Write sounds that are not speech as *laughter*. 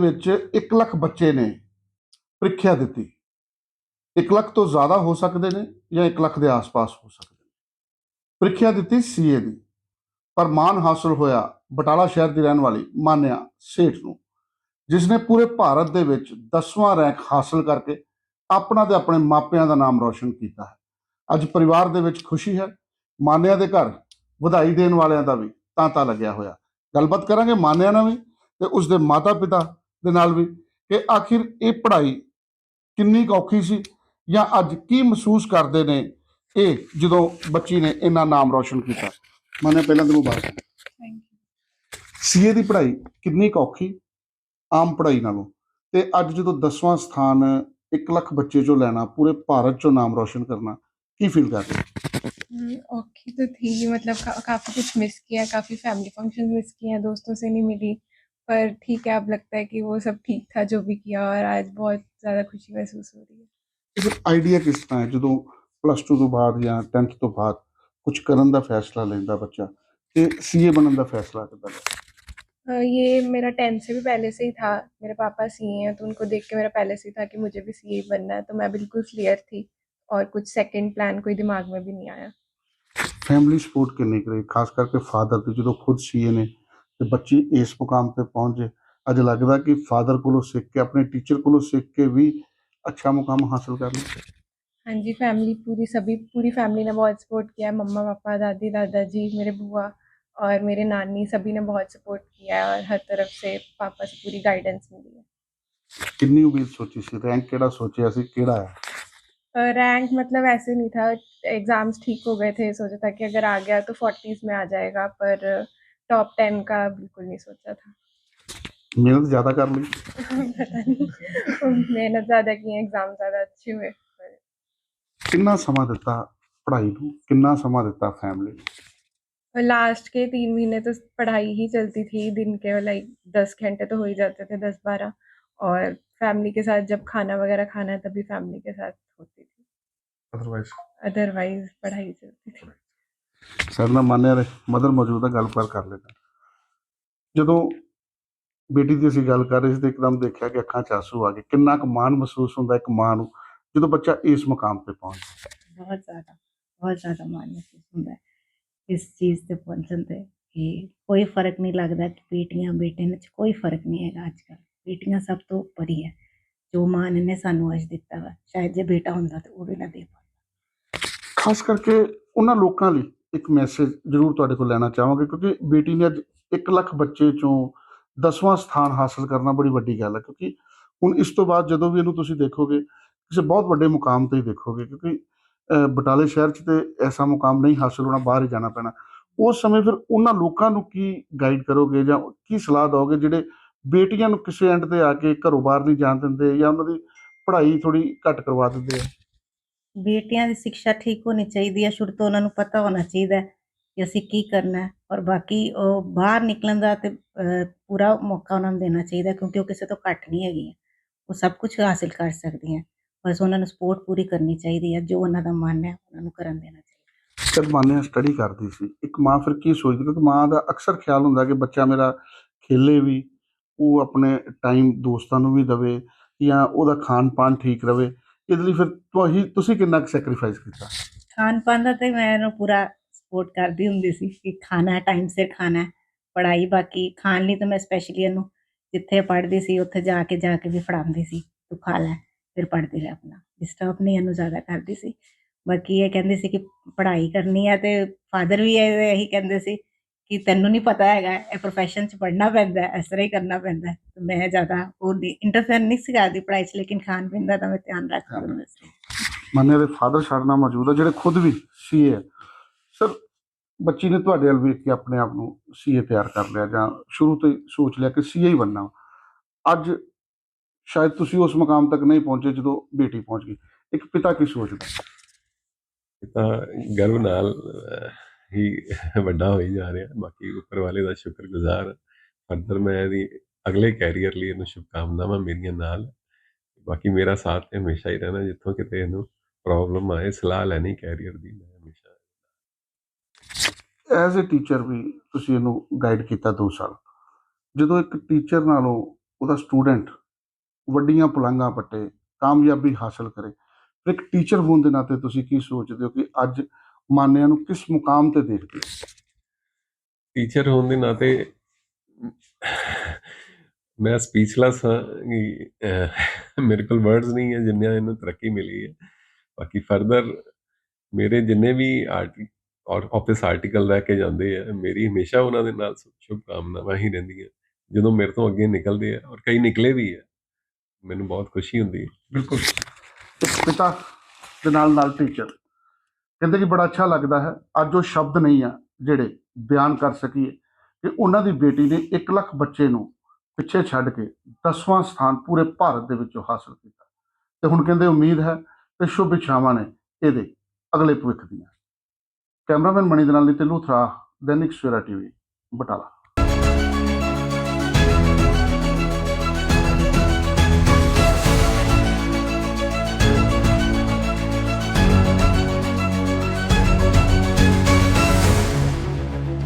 ਵਿੱਚ 1 ਲੱਖ ਬੱਚੇ ਨੇ ਪ੍ਰੀਖਿਆ ਦਿੱਤੀ। 1 ਲੱਖ ਤੋਂ ਜ਼ਿਆਦਾ ਹੋ ਸਕਦੇ ਨੇ ਜਾਂ 1 ਲੱਖ ਦੇ ਆਸ-ਪਾਸ ਹੋ ਸਕਦੇ ਨੇ। ਪ੍ਰੀਖਿਆ ਦਿੱਤੀ ਸੀਏ ਦੀ। ਪਰ ਮਾਨ ਹਾਸਲ ਹੋਇਆ ਬਟਾਲਾ ਸ਼ਹਿਰ ਦੀ ਰਹਿਣ ਵਾਲੀ ਮਾਨਿਆ ਸੇਠ ਨੂੰ, ਜਿਸ ਨੇ ਪੂਰੇ ਭਾਰਤ ਦੇ ਵਿੱਚ 10ਵਾਂ ਰੈਂਕ ਹਾਸਲ ਕਰਕੇ ਆਪਣਾ ਤੇ ਆਪਣੇ ਮਾਪਿਆਂ ਦਾ ਨਾਮ ਰੌਸ਼ਨ ਕੀਤਾ ਹੈ। ਅੱਜ ਪਰਿਵਾਰ ਦੇ ਵਿੱਚ ਖੁਸ਼ੀ ਹੈ। ਮਾਨਿਆ ਦੇ ਘਰ ਵਧਾਈ ਦੇਣ ਵਾਲਿਆਂ ਦਾ ਵੀ ਤਾਂਤਾ ਲੱਗਿਆ ਹੋਇਆ। ਗੱਲਬਾਤ ਕਰਾਂਗੇ ਮਾਨਿਆ ਨਾਲ ਵੀ ਤੇ ਉਸ ਦੇ ਮਾਤਾ ਪਿਤਾ ਦੇ ਨਾਲ ਵੀ ਕਿ ਆਖਿਰ ਇਹ ਪੜ੍ਹਾਈ ਕਿੰਨੀ ਕੁ ਔਖੀ ਸੀ ਜਾਂ ਅੱਜ ਕੀ ਮਹਿਸੂਸ ਕਰਦੇ ਨੇ ਇਹ ਜਦੋਂ ਬੱਚੀ ਨੇ ਇੰਨਾ ਨਾਮ ਰੌਸ਼ਨ ਕੀਤਾ ਮਾਨਿਆ ਪਹਿਲਾਂ ਤੈਨੂੰ ਬਾਤ ਥੈਂਕ ਯੂ ਸੀਏ ਦੀ ਪੜ੍ਹਾਈ ਕਿੰਨੀ ਕੁ ਔਖੀ ਆਮ ਪੜ੍ਹਾਈ ਨਾਲੋਂ ਤੇ ਅੱਜ ਜਦੋਂ 10ਵਾਂ ਸਥਾਨ 1 ਲੱਖ ਬੱਚੇ ਚੋਂ ਲੈਣਾ ਪੂਰੇ ਭਾਰਤ ਚੋਂ ਨਾਮ ਰੌਸ਼ਨ ਕਰਨਾ ਕੀ ਫੀਲ ਕਰਦੇ ਹੋ? हम्म, ओके तो थी मतलब का, काफ़ी कुछ मिस किया काफ़ी फैमिली फंक्शन मिस किए हैं दोस्तों से नहीं मिली पर ठीक है अब लगता है कि वो सब ठीक था जो भी किया और आज बहुत ज़्यादा खुशी महसूस हो रही है ਤੇ ਫਿਰ ਆਈਡੀਆ ਕਿਸ ਤਰ੍ਹਾਂ ਹੈ ਜਦੋਂ ਪਲੱਸ 2 ਤੋਂ ਬਾਅਦ ਜਾਂ 10th ਤੋਂ ਬਾਅਦ ਕੁਝ ਕਰਨ ਦਾ ਫੈਸਲਾ ਲੈਂਦਾ ਬੱਚਾ ਤੇ ਸੀਏ ਬਣਨ ਦਾ ਫੈਸਲਾ ਕਰਦਾ ਹੈ अ, ये मेरा टेंथ से भी पहले से ही था मेरे पापा सी हैं तो उनको देख के मेरा पहले से ही था कि मुझे भी सी बनना है तो मैं बिल्कुल क्लियर थी और कुछ सेकंड प्लान कोई दिमाग में भी नहीं आया ਫੈਮਿਲੀ ਸਪੋਰਟ ਕਿੰਨੀ ਕਰੇ ਖਾਸ ਕਰਕੇ ਫਾਦਰ ਤੇ ਜਦੋਂ ਖੁਦ ਸੀਏ ਨੇ ਤੇ ਬੱਚੀ ਇਸ ਮੁਕਾਮ ਤੇ ਪਹੁੰਚੇ ਅੱਜ ਲੱਗਦਾ ਕਿ ਫਾਦਰ ਕੋਲੋਂ ਸਿੱਖ ਕੇ ਆਪਣੇ ਟੀਚਰ ਕੋਲੋਂ ਸਿੱਖ ਕੇ ਵੀ ਅੱਛਾ ਮੁਕਾਮ ਹਾਸਲ ਕਰ ਲਿਆ हाँ जी फैमिली पूरी सभी पूरी फैमिली ने बहुत सपोर्ट किया है मम्मा पापा दादी दादाजी मेरे बुआ और मेरे नानी सभी ने बहुत सपोर्ट किया है और हर तरफ से पापा से पूरी गाइडेंस मिली है ਕਿੰਨੀ ਉਮੀਦ ਸੋਚੀ ਸੀ ਰੈਂਕ ਕਿਹੜਾ ਸੋਚਿਆ ਸੀ ਕਿਹੜਾ ਹੈ रैंक मतलब ऐसे नहीं था एग्ज़ाम्स ठीक हो गए थे सोचा था कि अगर आ गया तो फोर्टीज़ में आ जाएगा पर टॉप टेन का बिल्कुल नहीं सोचा था ਮਿਹਨਤ ਜ਼ਿਆਦਾ ਕਰ ਲਈ *laughs* पता नहीं मेहनत ज़्यादा की एग्ज़ाम ज़्यादा अच्छे हुए पर ਕਿੰਨਾ ਸਮਾਂ ਦਿੱਤਾ ਪੜ੍ਹਾਈ ਨੂੰ ਕਿੰਨਾ ਸਮਾਂ ਦਿੱਤਾ ਫੈਮਿਲੀ ਨੂੰ और लास्ट के तीन महीने तो पढ़ाई ही चलती थी दिन के लाइक दस घंटे तो हो ही जाते थे दस बारह और फैमिली के साथ जब खाना वगैरह खाना है तभी फैमिली के साथ होती थी ਅਦਰਵਾਈਜ਼ अदरवाइज पढ़ाई चलती थी ਸਾਡੇ ਨਾਲ ਮਾਨਿਆ ਮਦਰ ਮੌਜੂਦ ਹੈ ਗੱਲਬਾਤ ਕਰ ਲੈਂਦੇ ਜਦੋਂ ਬੇਟੀ ਦੀ ਅਸੀਂ ਗੱਲ ਕਰ ਰਹੇ ਸੀ ਤੇ ਇੱਕਦਮ ਦੇਖਿਆ ਕਿ ਅੱਖਾਂ 'ਚ ਆਂਸੂ ਆ ਗਏ। ਕਿੰਨਾ ਕੁ ਮਾਣ ਮਹਿਸੂਸ ਹੁੰਦਾ ਇੱਕ ਮਾਂ ਨੂੰ ਜਦੋਂ ਬੱਚਾ ਇਸ ਮੁਕਾਮ ਤੇ ਪਹੁੰਚਦਾ ਬਹੁਤ ਜ਼ਿਆਦਾ ਬਹੁਤ ਜ਼ਿਆਦਾ ਮਾਣ ਮਹਿਸੂਸ ਹੁੰਦਾ ਹੈ। ਇਸ ਚੀਜ਼ ਤੇ ਪਹੁੰਚਣ ਤੇ ਕਿ ਕੋਈ ਫ਼ਰਕ ਨਹੀਂ ਲੱਗਦਾ ਕਿ ਬੇਟੀਆਂ ਬੇਟੇ ਵਿੱਚ ਕੋਈ ਫ਼ਰਕ ਨਹੀਂ ਹੈਗਾ ਅੱਜ ਕੱਲ੍ਹ ਬੇਟੀਆਂ ਸਭ ਤੋਂ ਉੱਪਰ ਹੀ ਹੈ। ਜੋ ਮਾਂ ਨੇ ਸਾਨੂੰ ਅੱਜ ਦਿੱਤਾ ਵਾ ਸ਼ਾਇਦ ਜੇ ਬੇਟਾ ਹੁੰਦਾ ਤਾਂ ਉਹ ਵੀ ਨਾ ਦੇ ਪਾਉਂਦਾ। ਖਾਸ ਕਰਕੇ ਉਹਨਾਂ ਲੋਕਾਂ ਲਈ ਇੱਕ ਮੈਸੇਜ ਜ਼ਰੂਰ ਤੁਹਾਡੇ ਕੋਲ ਲੈਣਾ ਚਾਹਾਂਗੇ, ਕਿਉਂਕਿ ਬੇਟੀ ਨੇ ਅੱਜ 1 ਲੱਖ ਬੱਚੇ ਚੋਂ 10ਵਾਂ ਸਥਾਨ ਹਾਸਲ ਕਰਨਾ ਬੜੀ ਵੱਡੀ ਗੱਲ ਹੈ, ਕਿਉਂਕਿ ਹੁਣ ਇਸ ਤੋਂ ਬਾਅਦ ਜਦੋਂ ਵੀ ਇਹਨੂੰ ਤੁਸੀਂ ਦੇਖੋਗੇ, ਕਿਸੇ ਬਹੁਤ ਵੱਡੇ ਮੁਕਾਮ ਤੇ ਹੀ ਦੇਖੋਗੇ, ਕਿਉਂਕਿ ਬਟਾਲੇ ਸ਼ਹਿਰ 'ਚ ਤੇ ਐਸਾ ਮੁਕਾਮ ਨਹੀਂ, ਹਾਸਲ ਹੋਣਾ, ਬਾਹਰ ਹੀ ਜਾਣਾ ਪੈਣਾ। ਉਸ ਸਮੇਂ ਫਿਰ ਉਹਨਾਂ ਲੋਕਾਂ ਨੂੰ ਕੀ ਗਾਈਡ ਕਰੋਗੇ ਜਾਂ ਕੀ ਸਲਾਹ ਦਿਓਗੇ ਜਿਹੜੇ ਬੇਟੀਆਂ ਨੂੰ ਕਿਸੇ ਐਂਡ ਤੇ ਆ ਕੇ ਘਰੋਂ ਬਾਹਰ ਨਹੀਂ ਜਾਣ ਦਿੰਦੇ ਜਾਂ ਉਹਨਾਂ ਦੀ ਪੜ੍ਹਾਈ ਥੋੜੀ ਘੱਟ ਕਰਵਾ ਦਿੰਦੇ ਆ? ਬੇਟੀਆਂ ਦੀ ਸਿੱਖਿਆ ਠੀਕ ਹੋਣੀ ਚਾਹੀਦੀ ਹੈ, ਸ਼ੁਰੂ ਤੋਂ ਉਹਨਾਂ ਨੂੰ ਪਤਾ ਹੋਣਾ ਚਾਹੀਦਾ ਕਿ ਅਸੀਂ ਕੀ ਕਰਨਾ ਹੈ ਔਰ ਬਾਕੀ ਉਹ ਬਾਹਰ ਨਿਕਲਣ ਦਾ ਤੇ ਪੂਰਾ ਮੌਕਾ ਉਹਨਾਂ ਨੂੰ ਦੇਣਾ ਚਾਹੀਦਾ ਕਿਉਂਕਿ ਉਹ ਕਿਸੇ ਤੋਂ ਘੱਟ ਨਹੀਂ ਹੈਗੀਆਂ। ਉਹ ਸਭ ਕੁਝ ਹਾਸਿਲ ਕਰ ਸਕਦੀਆਂ ਬਸ ਉਹਨਾਂ ਨੂੰ ਸਪੋਰਟ ਪੂਰੀ ਕਰਨੀ ਚਾਹੀਦੀ ਹੈ, ਜੋ ਉਹਨਾਂ ਦਾ ਮਨ ਹੈ ਉਹਨਾਂ ਨੂੰ ਕਰਨ ਦੇਣਾ ਚਾਹੀਦਾ ਜਦ ਮਾਨਿਆ ਸਟੱਡੀ ਕਰਦੀ ਸੀ। ਇੱਕ ਮਾਂ ਫਿਰ ਕੀ ਸੋਚਦੀ ਕਿਉਂਕਿ ਮਾਂ ਦਾ ਅਕਸਰ ਖਿਆਲ ਹੁੰਦਾ ਕਿ ਬੱਚਾ ਮੇਰਾ ਖੇਲੇ ਵੀ, ਉਹ ਆਪਣੇ ਟਾਈਮ ਦੋਸਤਾਂ ਨੂੰ ਵੀ ਦਵੇ ਜਾਂ ਉਹਦਾ ਖਾਣ ਪਾਣ ਠੀਕ ਰਵੇ। ਇਹਦੇ ਲਈ ਫਿਰ ਤੁਸੀਂ ਤੁਸੀਂ ਕਿੰਨਾ ਸੈਕਰੀਫਾਈਸ ਕੀਤਾ ਖਾਣ ਪਾਣ ਦਾ ਤੇ ਮੈਂ ਇਹਨੂੰ ਪੂਰਾ ਸਪੋਰਟ ਕਰਦੀ ਹੁੰਦੀ ਸੀ ਕਿ ਖਾਣਾ ਟਾਈਮ ਸਿਰ ਖਾਣਾ ਹੈ। ਪੜ੍ਹਾਈ ਬਾਕੀ, ਖਾਣ ਲਈ ਤਾਂ ਮੈਂ ਸਪੈਸ਼ਲੀ ਇਹਨੂੰ ਜਿੱਥੇ ਪੜ੍ਹਦੀ ਸੀ, ਉੱਥੇ ਜਾ ਕੇ ਜਾ ਕੇ ਵੀ ਫੜਾਉਂਦੀ ਸੀ, ਤੂੰ ਖਾ ਲੈ, ਫਿਰ ਪੜ੍ਹਦੀ ਰਹਿ ਆਪਣਾ ਡਿਸਟਰਬ ਨਹੀਂ ਇਹਨੂੰ ਜ਼ਿਆਦਾ ਕਰਦੀ ਸੀ ਬਾਕੀ ਇਹ ਕਹਿੰਦੀ ਸੀ ਕਿ ਪੜ੍ਹਾਈ ਕਰਨੀ ਹੈ ਤੇ ਫਾਦਰ ਵੀ ਇਹ ਇਹੀ ਕਹਿੰਦੇ ਸੀ ਕਿ ਤੈਨੂੰ ਨਹੀਂ ਪਤਾ ਹੈਗਾ ਇਹ profession ਚ ਪੜ੍ਹਨਾ ਪੈਂਦਾ ਹੈ ਇਸ ਤਰ੍ਹਾਂ ਹੀ ਕਰਨਾ ਪੈਂਦਾ ਹੈ। ਤੇ ਮੈਂ ਜ਼ਿਆਦਾ ਉਹ ਇੰਟਰਫੇਅਰ ਨਹੀਂ ਸੀ ਕਰਦੀ ਪੜ੍ਹਾਈ 'ਚ ਲੇਕਿਨ ਖਾਣ ਪੀਣ ਦਾ ਤਾਂ ਮੈਂ ਧਿਆਨ ਰੱਖਦੀ ਹੁੰਦੀ ਸੀ ਮਾਨਿਆ ਦੇ ਫਾਦਰ ਸਾਡੇ ਨਾਲ ਮੌਜੂਦ ਹੈ ਜਿਹੜੇ ਖੁਦ ਵੀ ਸੀਏ ਹੈ ਸਰ ਬੱਚੀ ਨੇ ਤੁਹਾਡੇ ਵੱਲ ਵੇਖ ਕੇ ਆਪਣੇ ਆਪ ਨੂੰ ਸੀਏ ਤਿਆਰ ਕਰ ਲਿਆ ਜਾਂ ਸ਼ੁਰੂ ਤੋਂ ਹੀ ਸੋਚ ਲਿਆ ਕਿ ਸੀਏ ਹੀ ਬਣਨਾ ਅੱਜ ਸ਼ਾਇਦ ਤੁਸੀਂ ਉਸ ਮੁਕਾਮ ਤੱਕ ਨਹੀਂ ਪਹੁੰਚੇ ਜਦੋਂ ਬੇਟੀ ਪਹੁੰਚ ਗਈ। ਇੱਕ ਪਿਤਾ ਕੀ ਸੋਚਦਾ? ਇਹ ਤਾਂ ਗਰਵ ਨਾਲ ਹੀ *laughs* ਵੱਡਾ ਹੋਈ ਜਾ ਰਿਹਾ। ਬਾਕੀ ਉੱਪਰ ਵਾਲੇ ਦਾ ਸ਼ੁਕਰਗੁਜ਼ਾਰ ਫਰਦਰ ਮੈਂ ਇਹਦੀ ਅਗਲੇ ਕੈਰੀਅਰ ਲਈ ਇਹਨੂੰ ਸ਼ੁਭਕਾਮਨਾਵਾਂ ਮੇਰੀਆਂ ਨਾਲ। ਬਾਕੀ ਮੇਰਾ ਸਾਥ ਤੇ ਹਮੇਸ਼ਾ ਹੀ ਰਹਿਣਾ, ਜਿੱਥੋਂ ਕਿਤੇ ਇਹਨੂੰ ਪ੍ਰੋਬਲਮ ਆਏ, ਸਲਾਹ ਲੈਣੀ ਕੈਰੀਅਰ ਦੀ, ਮੈਂ ਹਮੇਸ਼ਾ ਐਜ਼ ਅ ਟੀਚਰ ਵੀ ਤੁਸੀਂ ਇਹਨੂੰ ਗਾਈਡ ਕੀਤਾ 2 ਸਾਲ। ਜਦੋਂ ਇੱਕ ਟੀਚਰ ਨਾਲੋਂ ਉਹਦਾ ਸਟੂਡੈਂਟ ਵੱਡੀਆਂ ਪੁਲਾਂਘਾਂ ਪੱਟੇ, ਕਾਮਯਾਬੀ ਹਾਸਲ ਕਰੇ ਇੱਕ ਟੀਚਰ ਹੋਣ ਦੇ ਨਾਤੇ ਤੁਸੀਂ ਕੀ ਸੋਚਦੇ ਹੋ ਕਿ ਅੱਜ ਮਾਨਿਆਂ ਨੂੰ ਕਿਸ ਮੁਕਾਮ ਤੇ ਦੇਖਦੇ ਹੋ ਟੀਚਰ ਹੋਣ ਦੇ ਨਾਤੇ ਮੈਂ ਸਪੀਚਲੈਸ ਹਾਂ ਕਿ ਮੇਰੇ ਕੋਲ ਵਰਡਸ ਨਹੀਂ ਹੈ ਜਿੰਨਿਆਂ ਇਹਨੂੰ ਤਰੱਕੀ ਮਿਲੀ ਹੈ। ਬਾਕੀ ਫਰਦਰ ਮੇਰੇ ਜਿੰਨੇ ਵੀ ਆਰਟੀ ਔਰ ਆਫਿਸ ਆਰਟੀਕਲ ਲੈ ਕੇ ਜਾਂਦੇ ਆ ਮੇਰੀ ਹਮੇਸ਼ਾ ਉਹਨਾਂ ਦੇ ਨਾਲ ਸ਼ੁਭ- ਸ਼ੁਭਕਾਮਨਾਵਾਂ ਹੀ ਰਹਿੰਦੀਆਂ। ਜਦੋਂ ਮੇਰੇ ਤੋਂ ਅੱਗੇ ਨਿਕਲਦੇ ਆ ਔਰ ਕਈ ਨਿਕਲੇ ਵੀ ਆ ਮੈਨੂੰ ਬਹੁਤ ਖੁਸ਼ੀ ਹੁੰਦੀ ਹੈ। ਬਿਲਕੁਲ। ਪਿਤਾ ਦੇ ਨਾਲ ਨਾਲ ਟੀਚਰ ਕਹਿੰਦੇ ਕਿ ਬੜਾ ਅੱਛਾ ਲੱਗਦਾ ਹੈ, ਅੱਜ ਉਹ ਸ਼ਬਦ ਨਹੀਂ ਆ ਜਿਹੜੇ ਬਿਆਨ ਕਰ ਸਕੀਏ, ਕਿ ਉਹਨਾਂ ਦੀ ਬੇਟੀ ਨੇ 1 ਲੱਖ ਬੱਚੇ ਨੂੰ ਪਿੱਛੇ ਛੱਡ ਕੇ 10ਵਾਂ ਸਥਾਨ ਪੂਰੇ ਭਾਰਤ ਦੇ ਵਿੱਚੋਂ ਹਾਸਲ ਕੀਤਾ। ਤੇ ਹੁਣ ਕਹਿੰਦੇ ਉਮੀਦ ਹੈ ਕਿ ਸ਼ੁਭ ਇੱਛਾਵਾਂ ਨੇ ਇਹਦੇ ਅਗਲੇ ਭਵਿੱਖ ਦੀਆਂ। ਕੈਮਰਾਮੈਨ ਮਣੀ ਦੇ ਨਾਲ ਨਿਤਿਨ ਲੂਥਰਾ, ਦੈਨਿਕ ਸਵੇਰਾ ਟੀਵੀ, ਬਟਾਲਾ।